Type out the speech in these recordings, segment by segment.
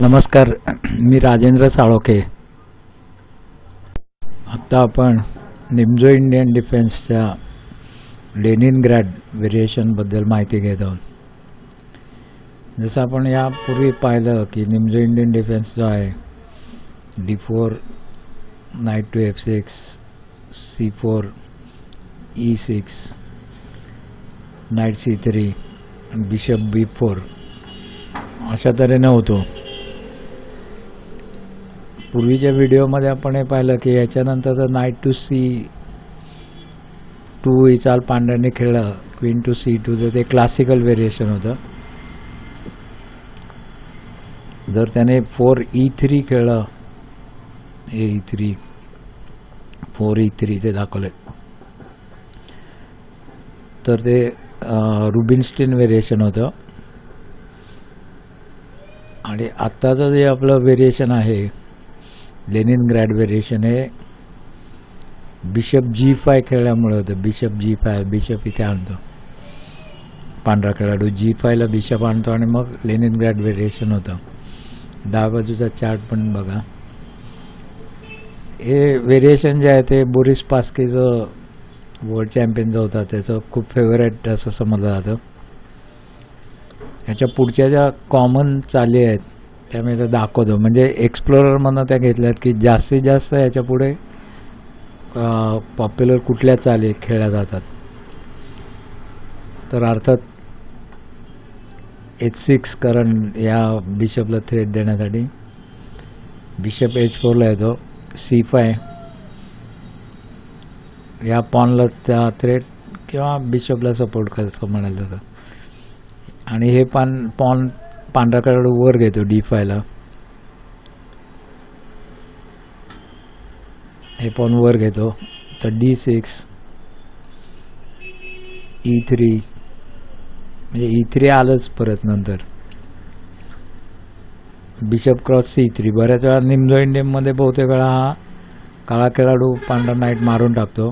नमस्कार मी राजेंद्र साळोखे. आत्ता आपण निमजो इंडियन डिफेन्सच्या लेनिन ग्रॅड व्हेरिएशनबद्दल माहिती घेत आहोत. जसं आपण यापूर्वी पाहिलं की निमजो इंडियन डिफेन्स जो आहे D four knight to F six C four E six knight C three bishop B four अशा तऱ्हेनं होतो. पूर्वीच्या व्हिडिओमध्ये आपण हे पाहिलं की याच्यानंतर तर नाईट टू सी टू ही चाल पांढऱ्याने खेळलं क्वीन टू सी टू ते क्लासिकल व्हेरिएशन होतं. जर त्याने फोर ई थ्री खेळलं A E three four E three ते दाखवले. तर ते रुबिनस्टीन व्हेरिएशन होतं. आणि आत्ताचं जे आपलं व्हेरिएशन आहे लेनिन ग्रॅड व्हेरिएशन हे बिशप जी फाय खेळल्यामुळे होतं. बिशप जी फाय बिशप इथे आणतो. पांढरा खेळाडू जी फायला बिशप आणतो आणि मग लेनिन ग्रॅड व्हेरिएशन होतं. डाव्या बाजूचा चार्ट पण बघा. हे व्हेरिएशन जे आहे ते बोरिस पास्कीचं वर्ल्ड चॅम्पियन जो होता त्याचं खूप फेवरेट असं समजलं जातं. ह्याच्या पुढच्या ज्या कॉमन चाली आहेत त्या मी इथं दाखवतो. म्हणजे एक्सप्लोररमधनं त्या घेतल्यात की जास्तीत जास्त याच्यापुढे पॉप्युलर कुठल्या चाली खेळल्या जातात? तर अर्थात एच सिक्स करण या बिशपला थ्रेड देण्यासाठी बिशप एच फोरला येतो. सी फाय या पॉनला त्या थ्रेड किंवा बिशपला सपोर्ट करायचं म्हणायला जातं. आणि हे पान पॉन पांढरा खेळाडू वर घेतो डी फायला हे पण वर घेतो. तर डी सिक्स ई थ्री म्हणजे e ई थ्री आलंच परत नंतर. बिशप क्रॉस सी थ्री बऱ्याच वेळा निमजो इंडियममध्ये बहुतेक वेळा हा काळा खेळाडू पांढरा नाईट मारून टाकतो.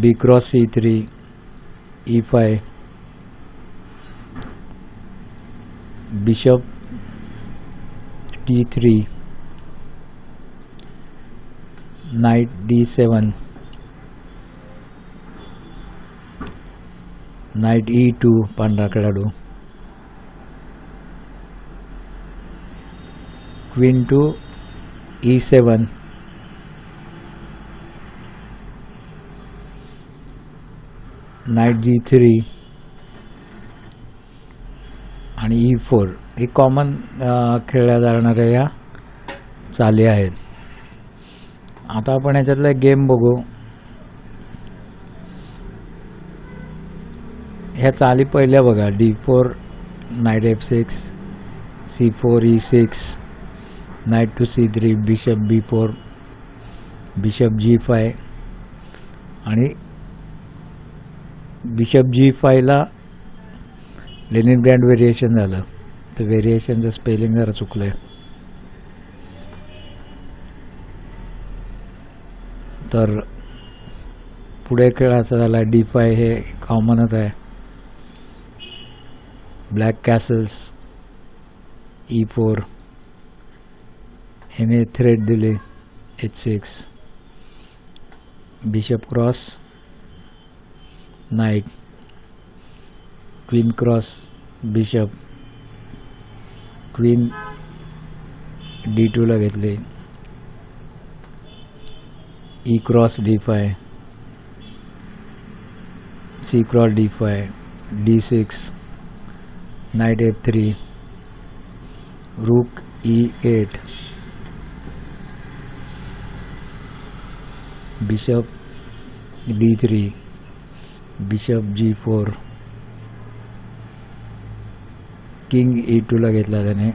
B cross C three E five bishop T three knight D seven knight E two पांढरा खेळाडू queen to E seven knight G three आणि ई फोर हे कॉमन खेळल्या जाणाऱ्या या चाली आहेत. आता आपण याच्यातला एक गेम बघू. ह्या चाली पहिल्या बघा. D four knight F six C four E six knight to C three bishop B four bishop G five आणि बिशप जी फायला लेनिन ग्रँड व्हेरिएशन झालं. तर व्हेरिएशनचं स्पेलिंग जरा चुकलं आहे तर पुढे खेळाचा झाला डी फाय हे कॉमनच आहे. ब्लॅक कॅसल्स ई फोर एने थ्रेड दिले H six bishop cross knight queen cross bishop queen D टूला घेतले. E cross D five C cross D five D six knight F three rook E eight bishop D three bishop G four king E टूला घेतला त्याने.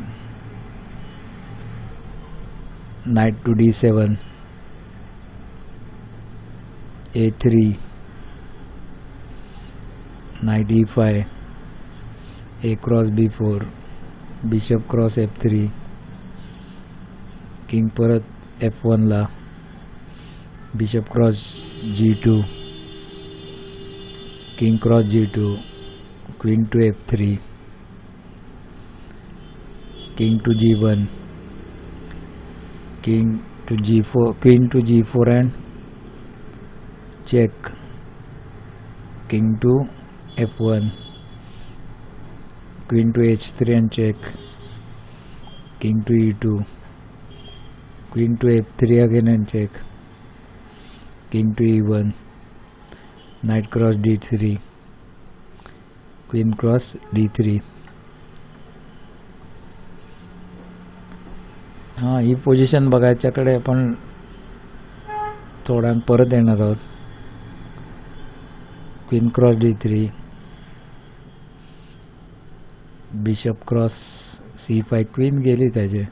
Knight to D seven A three knight E five A cross B four bishop cross F three king परत F वनला bishop cross G two king cross G two queen to F three king to g1 king to g4 queen to g4 and check king to f1 queen to h3 and check king to e2 queen to f3 again and check king to e1 knight cross d3 queen cross d3 हां ही position बघायच्याकडे आपण थोड्या परत येणार आहोत. Queen cross D three bishop cross C five queen गेली त्याचे.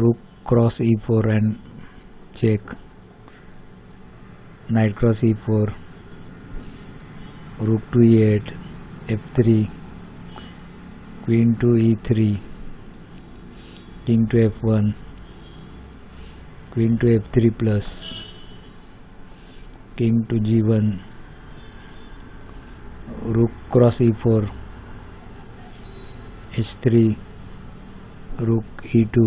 Rook cross E four and check knight cross E four rook to E eight F three queen to E three king to f1 queen to f3 plus king to g1 rook cross e4 h3 rook e2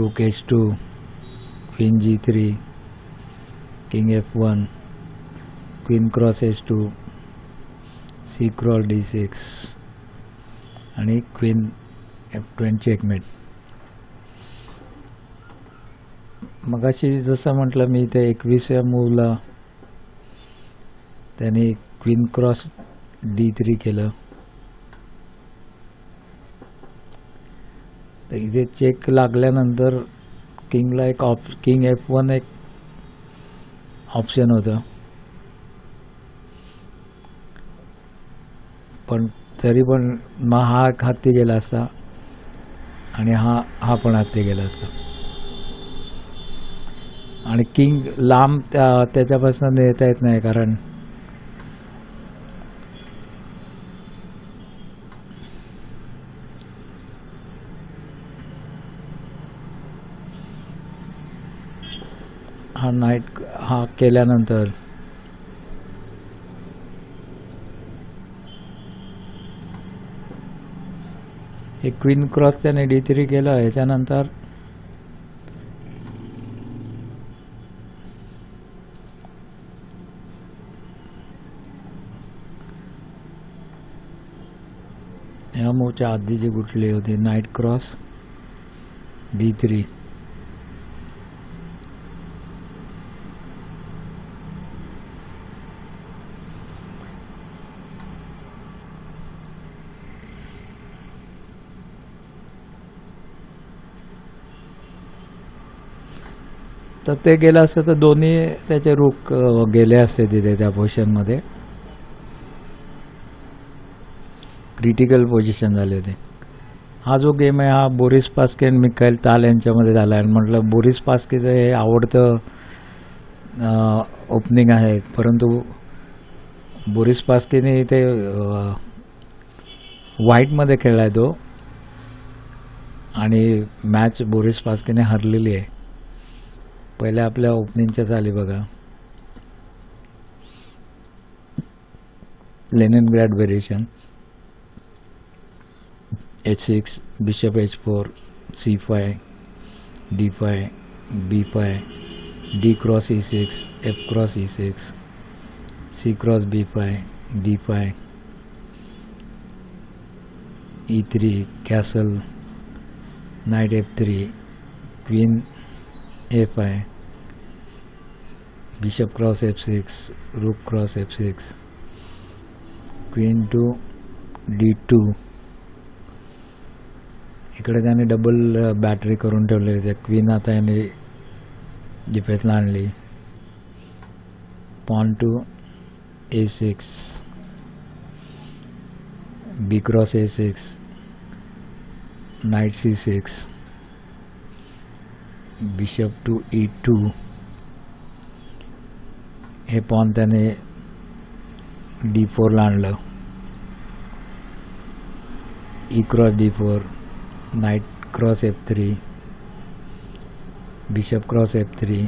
rook h2 queen g3 king f1 queen cross h2 c cross d6 आणि queen F twenty एकमेट मगाशी जसं म्हटलं मी त्या एकवीसव्या मूवला त्याने queen cross D three केलं. तर इथे चेक लागल्यानंतर किंगला एक ऑप किंग एफ वन एक ऑप्शन होतं. पण तरी पण मग हा हत्ती गेला असता आणि हा हा पण हत्ती गेला असता. आणि किंग लांब त्या त्याच्यापासून नेता येत नाही कारण हा नाईट हा केल्यानंतर हे क्वीन क्रॉस त्याने डी थ्री केलं याच्यानंतर ह्या मूवच्या आधी जी गुटली होती नाईट क्रॉस डी थ्री. तर ते गेलं असतं तर दोन्ही त्याचे रुख गेले असते तिथे त्या पोझिशनमध्ये क्रिटिकल पोझिशन झाले होते. हा जो गेम आहे हा बोरिस पास्के आणि मिकाईल ताल यांच्यामध्ये झाला. आहे म्हटलं बोरिस पास्केचं हे आवडतं ओपनिंग आहे. परंतु बोरिस पास्केने इथे व्हाईटमध्ये खेळला आहे तो. आणि मॅच बोरिस पास्केने हरलेली आहे. पहिल्या आपल्या ओपनिंगच्या चाली बघा. Leningrad variation H six bishop H four C five D five B five D cross E six F cross E six C cross B five D five E three castle knight F three queen F I bishop cross F six rook cross F six queen to D two इकडे त्याने double battery करून ठेवलेली त्या queen आता याने डिफेन्सला आणली. Pawn to A six B cross A six knight C six bishop to E two हे पॉन त्याने डी फोरला आणलं E cross D four knight cross F three bishop cross F three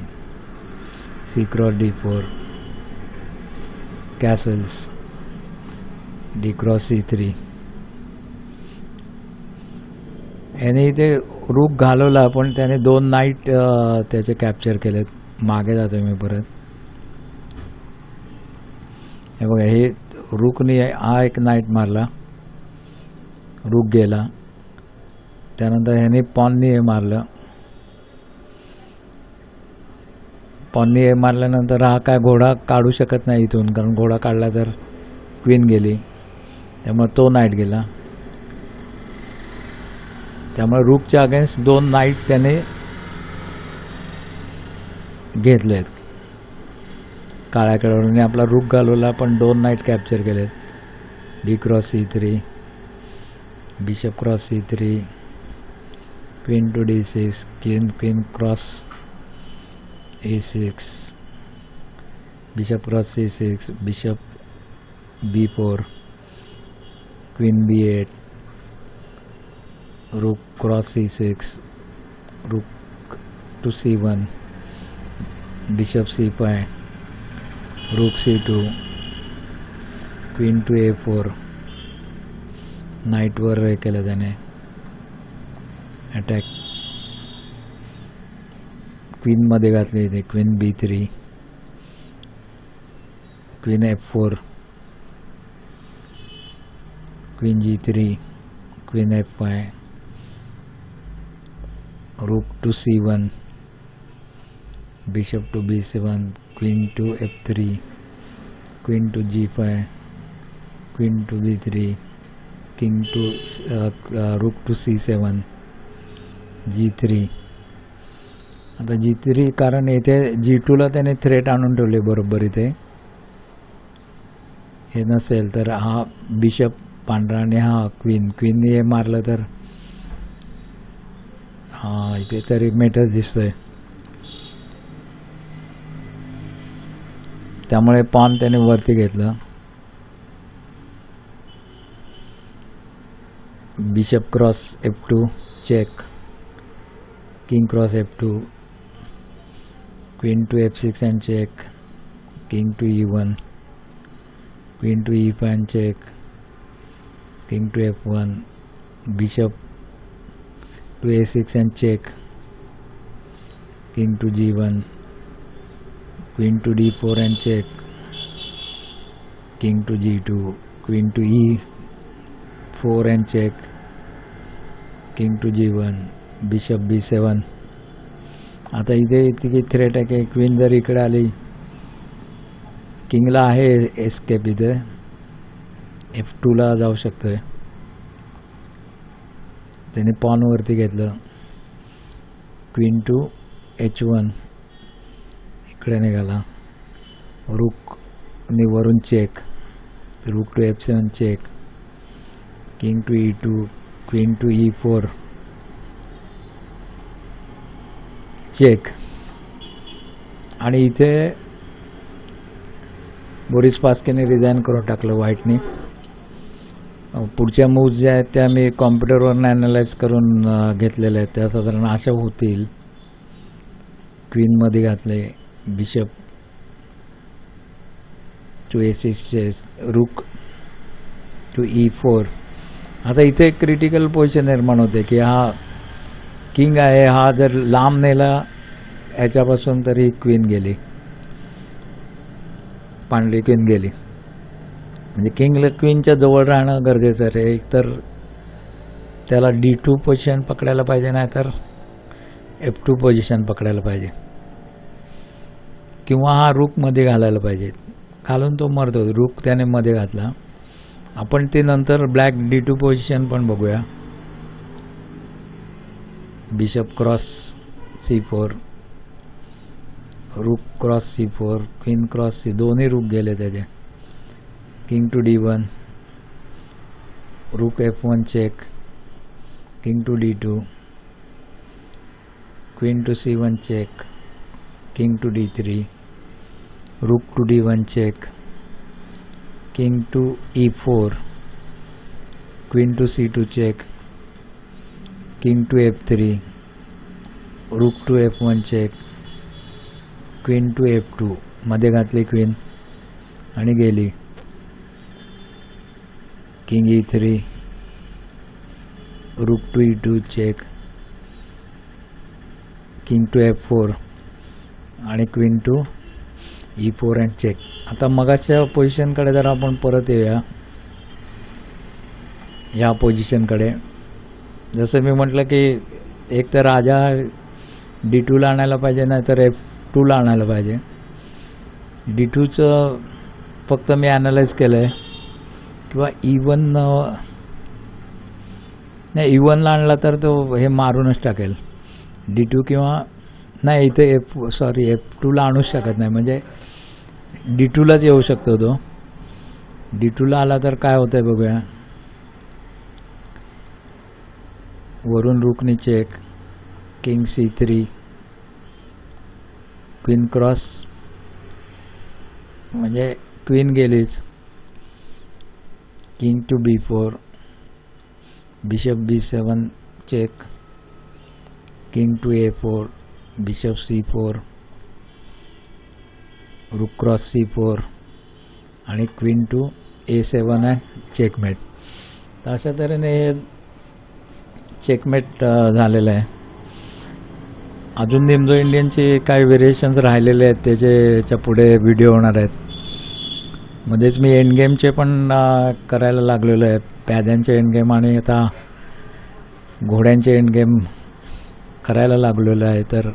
C cross D four castles D cross C three याने इथे रूप घालवला पण त्याने दोन नाईट त्याचे कॅप्चर केलेत मागे जातो मी परत. हे बघा हे रूकने हा एक नाईट मारला. रूक गेला. त्यानंतर ह्याने पॉननी हे मारलं. पॉननी हे मारल्यानंतर हा काय घोडा काढू शकत नाही इथून कारण घोडा काढला तर क्वीन गेली. त्यामुळे तो नाईट गेला. त्यामुळे रूकच्या अगेन्स्ट दोन नाईट त्याने घेतलेत काळ्या खेळाडूने आपला रूक घालवला पण दोन नाईट कॅप्चर केलेत D cross C three bishop cross C three queen to D six queen queen cross A six bishop cross C six bishop B four queen B eight rook cross c6 rook to c1 bishop c5 rook c2 queen to a4 knight केलं त्याने attack queen मध्ये घातले इथे queen B three queen F four queen G three queen F five rook to c1 bishop to b7 queen to f3 queen to g5 queen to b3 king to uh, uh, rook to c7 g3 आता g three कारण येथे जी टूला त्याने threat आणून ठेवले बरोबर इथे. हे नसेल तर हा बिशप पांढरा आणि हा क्वीन क्वीनने हे मारलं तर? हा इथे तरी मेटर दिसतोय पॉन त्याने वरती घेतलं. Bishop cross F two check king cross F two queen to F six and check king to E one queen to E five check king to F one bishop to a6 and check king to g1 queen to d4 and check king to g2 queen to e4 and check king to g1 bishop b7 आता इथे इतकी threat आहे की queen जर इकडे आली किंगला आहे escape इथे एफ़ टूला जाऊ शकतोय त्याने पॉनवरती घेतलं. क्वीन टू एच वन इकडे निघाला. रुक वरून check rook to F seven check king to E two queen to E four check आणि इथे बोरिस पास्केने रिझाईन करून टाकलं व्हाईटने पुढच्या मूव्ज ज्या आहेत त्या मी कॉम्प्युटरवरनं ॲनालाइज करून घेतलेल्या आहेत. त्या साधारण अशा होतील. क्वीनमध्ये घातले बिशप टू ए सिक्सचे रुक टू ई फोर आता इथे एक क्रिटिकल पोझिशन निर्माण होते की हा किंग आहे हा जर लांब नेला ह्याच्यापासून तरी क्वीन गेली. पांढरी क्वीन गेली. म्हणजे किंग क्वीनच्या जवळ राहणं गरजेचं आहे एक तर त्याला डी टू पोझिशन पकडायला पाहिजे नाही तर एफ टू पोझिशन पकडायला पाहिजे. किंवा हा रूकमध्ये घालायला पाहिजे. घालून तो मरतो. रूक त्याने मध्ये घातला. आपण ते नंतर ब्लॅक डी टू पोझिशन पण बघूया. Bishop cross C four rook cross C four queen cross C दोन्ही रूक गेले त्याचे. King to D one rook F one check king to D two queen to C one check king to D three rook to D one check king to E four queen to C two check king to F three rook to F one check queen to F two मध्ये घातली queen आणि गेली. King E three rook to E two check king to F four आणि queen to E four and check आता मगाच्या पोझिशनकडे जर आपण परत येऊया. या पोझिशनकडे जसं मी म्हटलं की एक तर राजा डी टूला आणायला पाहिजे नाही तर एफ टूला आणायला पाहिजे. डी टूचं फक्त मी ॲनालाइज केलं आहे किंवा इवन नाही इवनला आणला तर तो हे मारूनच टाकेल. डी टू किंवा नाही इथे एफ सॉरी एफ टूला आणूच शकत नाही. म्हणजे डी टूलाच येऊ शकतो तो. डी टूला आला तर काय होतंय बघूया. वरून रुकनी check king C three queen cross म्हणजे क्वीन गेलीच. King to B four bishop B seven check king to A four bishop C four rook cross C four आणि क्वीन टू ए सेवन आहे चेकमेट तर अशा तऱ्हेने हे checkmate झालेलं आहे. अजून निमजो इंडियनचे काही व्हेरिएशन्स राहिलेले आहेत त्याच्याच्या पुढे व्हिडिओ होणार आहेत. मध्येच मी एंड गेमचे पण करायला लागलेलो आहे. प्याद्यांचे एंड गेम आणि आता घोड्यांचे एंड गेम करायला लागलेलो आहे. तर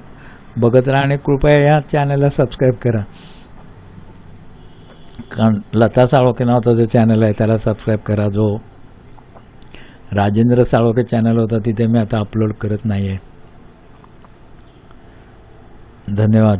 बघत राहा आणि कृपया या चॅनलला सबस्क्राईब करा. कारण लता साळोखे नावाचा जो चॅनल आहे त्याला सबस्क्राईब करा. जो राजेंद्र साळोखे चॅनल होता तिथे मी आता अपलोड करत नाही आहे धन्यवाद.